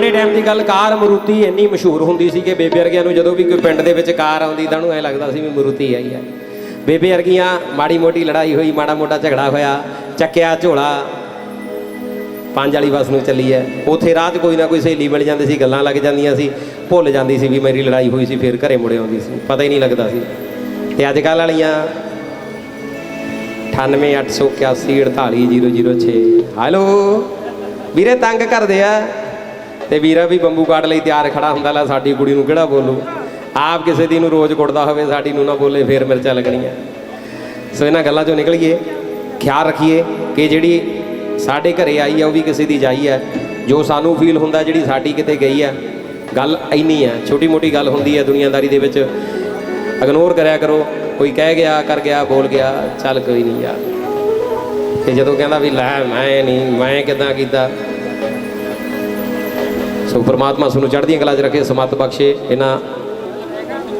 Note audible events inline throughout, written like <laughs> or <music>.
ਪੁਰਾਣੇ ਟਾਈਮ ਦੀ ਗੱਲ, ਕਾਰ ਮਰੂਤੀ ਇੰਨੀ ਮਸ਼ਹੂਰ ਹੁੰਦੀ ਸੀ ਕਿ ਬੇਬੇ ਵਰਗਿਆਂ ਨੂੰ ਜਦੋਂ ਵੀ ਕੋਈ ਪਿੰਡ ਦੇ ਵਿੱਚ ਕਾਰ ਆਉਂਦੀ ਤਾਂ ਉਹਨੂੰ ਐ ਲੱਗਦਾ ਸੀ ਵੀ ਮਰੂਤੀ ਆਈ ਹੈ ਬੇਬੇ ਵਰਗੀਆਂ ਮਾੜੀ ਮੋਟੀ ਲੜਾਈ ਹੋਈ, ਮਾੜਾ ਮੋਟਾ ਝਗੜਾ ਹੋਇਆ, ਚੱਕਿਆ ਝੋਲਾ, ਪੰਜ ਵਾਲੀ ਬੱਸ ਨੂੰ ਚੱਲੀ ਹੈ। ਉਥੇ ਰਾਹ 'ਚ ਕੋਈ ਨਾ ਕੋਈ ਸਹੇਲੀ ਮਿਲ ਜਾਂਦੀ ਸੀ, ਗੱਲਾਂ ਲੱਗ ਜਾਂਦੀਆਂ ਸੀ, ਭੁੱਲ ਜਾਂਦੀ ਸੀ ਵੀ ਮੇਰੀ ਲੜਾਈ ਹੋਈ ਸੀ, ਫਿਰ ਘਰੇ ਮੁੜੇ ਆਉਂਦੀ ਸੀ, ਪਤਾ ਹੀ ਨਹੀਂ ਲੱਗਦਾ ਸੀ। ਤੇ ਅੱਜ ਕੱਲ੍ਹ ਵਾਲੀਆਂ 9881848006 ਹੈਲੋ ਵੀਰੇ, ਤੰਗ ਕਰਦੇ ਆ। ਤੇ ਵੀਰਾ ਵੀ ਬੰਬੂ ਕਾਟ ਲਈ ਤਿਆਰ ਖੜਾ ਹੁੰਦਾ, ਲਾ ਸਾਡੀ ਕੁੜੀ ਨੂੰ ਕਿਹੜਾ ਬੋਲੂ? ਆਪ ਕਿਸੇ ਦੀ ਨੂੰ ਰੋਜ਼ ਕੁੱਟਦਾ ਹੋਵੇ, ਸਾਡੀ ਨੂੰ ਨਾ ਬੋਲੇ, ਫੇਰ ਮਿਰਚਾਂ ਲੱਗਣੀਆਂ ਸੋ ਇਹਨਾਂ ਗੱਲਾਂ ਚੋਂ ਨਿਕਲੀਏ, ਖਿਆਲ ਰੱਖੀਏ ਕਿ ਜਿਹੜੀ ਸਾਡੇ ਘਰੇ ਆਈ ਹੈ ਉਹ ਵੀ ਕਿਸੇ ਦੀ ਜਾਈ ਹੈ ਜੋ ਸਾਨੂੰ ਫੀਲ ਹੁੰਦਾ, ਜਿਹੜੀ ਸਾਡੀ ਕਿਤੇ ਗਈ ਹੈ ਗੱਲ ਇੰਨੀ ਹੈ ਛੋਟੀ ਮੋਟੀ ਗੱਲ ਹੁੰਦੀ ਹੈ ਦੁਨੀਆਦਾਰੀ ਦੇ ਵਿੱਚ ਇਗਨੋਰ ਕਰਿਆ ਕਰੋ, ਕੋਈ ਕਹਿ ਗਿਆ, ਕਰ ਗਿਆ, ਬੋਲ ਗਿਆ, ਚੱਲ ਕੋਈ ਨਹੀਂ ਯਾਰ। ਤੇ ਜਦੋਂ ਕਹਿੰਦਾ ਵੀ ਲੈ ਮੈਂ ਨਹੀਂ, ਮੈਂ ਕਿਦਾਂ ਕੀਤਾ ਸੋ ਪ੍ਰਮਾਤਮਾ ਤੁਹਾਨੂੰ ਚੜ੍ਹਦੀਆਂ ਕਲਾ 'ਚ ਰੱਖੇ ਸਮਤ ਬਖਸ਼ੇ। ਇਹਨਾਂ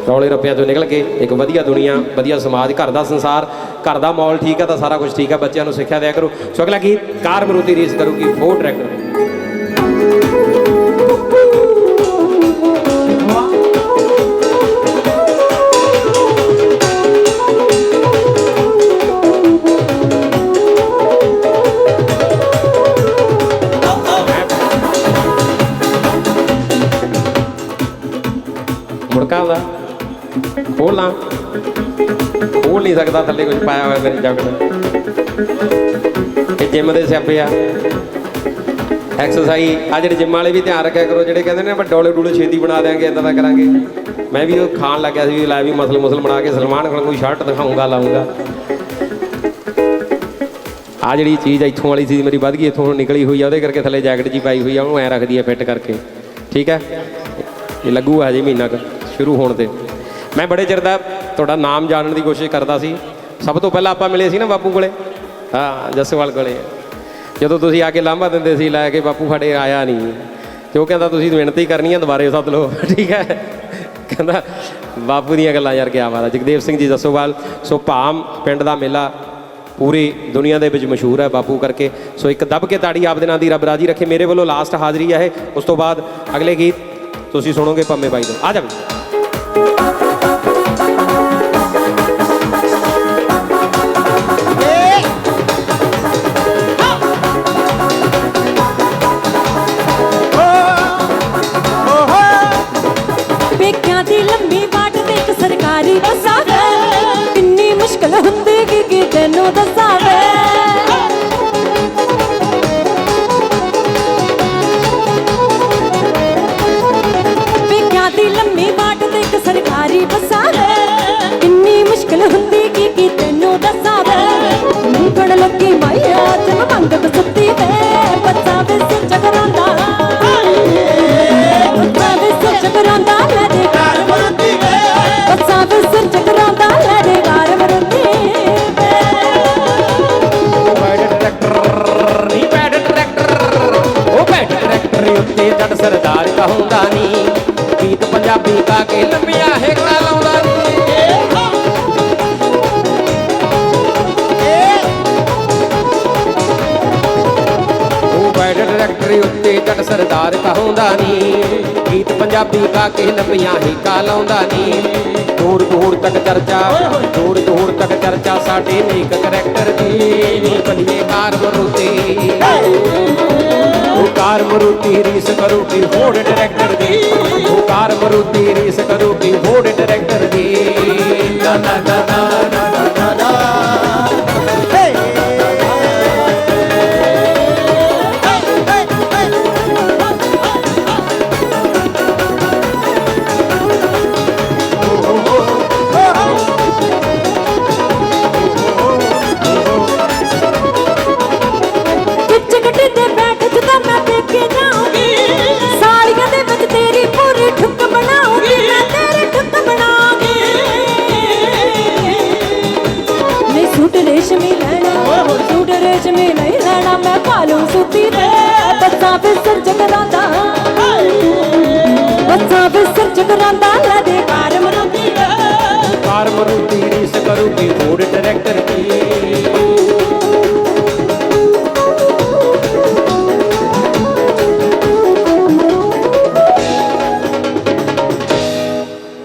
ਰੌਲੇ ਰੱਪਿਆਂ ਤੋਂ ਨਿਕਲ ਕੇ ਇੱਕ ਵਧੀਆ ਦੁਨੀਆ, ਵਧੀਆ ਸਮਾਜ, ਘਰ ਦਾ ਸੰਸਾਰ, ਘਰ ਦਾ ਮਾਹੌਲ ਠੀਕ ਆ ਤਾਂ ਸਾਰਾ ਕੁਝ ਠੀਕ ਆ, ਬੱਚਿਆਂ ਨੂੰ ਸਿੱਖਿਆ ਦਿਆ ਕਰੋ। ਸੋ ਅਗਲਾ ਗੀਤ, ਕਾਰ ਮਰੂਤੀ ਰੇਸ ਕਰੂਗੀ ਫੋਰ ਟਰੈਕਟਰ ਮੁੜਕਾ ਦਾ ਖੋਲ ਲਾਂ। ਨਹੀਂ ਸਕਦਾ ਥੱਲੇ ਕੁਝ ਪਾਇਆ ਹੋਇਆ ਮੇਰੀ ਜੈਕਟ ਇਹ ਜਿਮ ਦੇ ਸਿਆਪੇ ਆ। ਐਕਸਰਸਾਈਜ਼ ਆ ਜਿਹੜੇ ਜਿਮ ਵਾਲੇ ਵੀ ਧਿਆਨ ਰੱਖਿਆ ਕਰੋ, ਜਿਹੜੇ ਕਹਿੰਦੇ ਨੇ ਆਪਾਂ ਡੋਲੇ ਡੂਲੇ ਛੇਤੀ ਬਣਾ ਦੇਾਂਗੇ ਇਦਾਂ ਦਾ ਕਰਾਂਗੇ। ਮੈਂ ਵੀ ਉਹ ਖਾਣ ਲੱਗਿਆ ਸੀ ਵੀ ਲੈ ਵੀ ਮਸਲ ਮੁਸਲ ਬਣਾ ਕੇ ਸਲਮਾਨ ਖਾਨ ਕੋਈ ਸ਼ਰਟ ਦਿਖਾਉਂਗਾ, ਲਾਉਂਗਾ। ਆ ਜਿਹੜੀ ਚੀਜ਼ ਇੱਥੋਂ ਵਾਲੀ ਸੀ ਮੇਰੀ ਵੱਧ ਗਈ, ਇੱਥੋਂ ਨਿਕਲੀ ਹੋਈ ਆ, ਉਹਦੇ ਕਰਕੇ ਥੱਲੇ ਜੈਕਟ ਜੀ ਪਾਈ ਹੋਈ ਆ, ਉਹਨੂੰ ਐ ਰੱਖਦੀ ਆ ਫਿੱਟ ਕਰਕੇ। ਠੀਕ ਹੈ? ਇਹ ਲੱਗੂ ਹਜੇ ਮਹੀਨਾ ਕੁ। ਸ਼ੁਰੂ ਹੋਣ ਤੇ। ਮੈਂ ਬੜੇ ਚਿਰ ਦਾ ਤੁਹਾਡਾ ਨਾਮ ਜਾਣਨ ਦੀ ਕੋਸ਼ਿਸ਼ ਕਰਦਾ ਸੀ। ਸਭ ਤੋਂ ਪਹਿਲਾਂ ਆਪਾਂ ਮਿਲੇ ਸੀ ਨਾ ਬਾਪੂ ਕੋਲੇ? ਹਾਂ, ਜੱਸਵਾਲ ਕੋਲੇ। ਜਦੋਂ ਤੁਸੀਂ ਆ ਕੇ ਲਾਂਭਾ ਦਿੰਦੇ ਸੀ, ਲੈ ਕੇ ਬਾਪੂ ਸਾਡੇ ਆਇਆ ਨਹੀਂ। ਤੇ ਉਹ ਕਹਿੰਦਾ, ਤੁਸੀਂ ਬੇਨਤੀ ਕਰਨੀ ਆ, ਦੁਬਾਰੇ ਸੱਦ ਲਓ <laughs> ਠੀਕ ਹੈ? ਕਹਿੰਦਾ, ਬਾਪੂ ਦੀਆਂ ਗੱਲਾਂ ਯਾਰ, ਕਿਆ ਬਾਤ ਹੈ ਜਗਦੇਵ ਸਿੰਘ ਜੀ, ਜੱਸੋਵਾਲ। ਸੋ ਭਾਮ ਪਿੰਡ ਦਾ ਮੇਲਾ ਪੂਰੀ ਦੁਨੀਆ ਦੇ ਵਿੱਚ ਮਸ਼ਹੂਰ ਹੈ ਬਾਪੂ ਕਰਕੇ। ਸੋ ਇੱਕ ਦਬ ਕੇ ਤਾੜੀ ਆਪ ਦੇ ਨਾਂ ਦੀ ਰੱਬ ਰਾਜੀ ਰੱਖੇ। ਮੇਰੇ ਵੱਲੋਂ ਲਾਸਟ ਹਾਜ਼ਰੀ ਹੈ ਉਸ ਤੋਂ ਬਾਅਦ ਅਗਲੇ ਗੀਤ ਤੁਸੀਂ ਸੁਣੋਗੇ, ਪੰਮੇ ਬਾਈ ਤੋਂ। ਆ ਜਾ 받았어 ਬੈਡ ਟਰੈਕਟਰ ਉੱਤੇ ਜੱਟ ਸਰਦਾਰ ਕਹੂੰਦਾ ਨਹੀਂ ਗੀਤ ਪੰਜਾਬੀ ਕਾ ਕੇ ਲੰਬੀਆਂ ਹੇਕੜਾ ਲਾਉਂਦਾ ਨਹੀਂ ਉਹ ਬੈਡ ਟਰੈਕਟਰ ਉੱਤੇ ਜੱਟ ਸਰਦਾਰ ਕਹੂੰਦਾ ਨਹੀਂ ਗੀਤ ਪੰਜਾਬੀ ਗਾ ਕੇ ਲੰਬੀਆਂ ਹੇਕਾ ਲਾਉਂਦਾ ਨੀ। ਦੂਰ ਦੂਰ ਤੱਕ ਚਰਚਾ, ਦੂਰ ਦੂਰ ਤੱਕ ਚਰਚਾ ਸਾਡੇ ਨੇਕ ਕਰੈਕਟਰ ਦੀ। ਨੀ ਬਲੀਏ ਕਾਰ ਮਰੂਤੀ। ਕਾਰ ਮਰੂਤੀ ਰੀਸ ਕਰੂਗੀ ਹੋੜ ਡਾਇਰੈਕਟਰ ਦੀ? ਉਹ ਕਾਰ ਮਰੂਤੀ ਰੀਸ ਕਰੂਗੀ ਹੋੜ ਡਾਇਰੈਕਟਰ ਦੀ? ਨਾ ਨਾ ਨਾ ਨਾ ਬੱਸਾਂ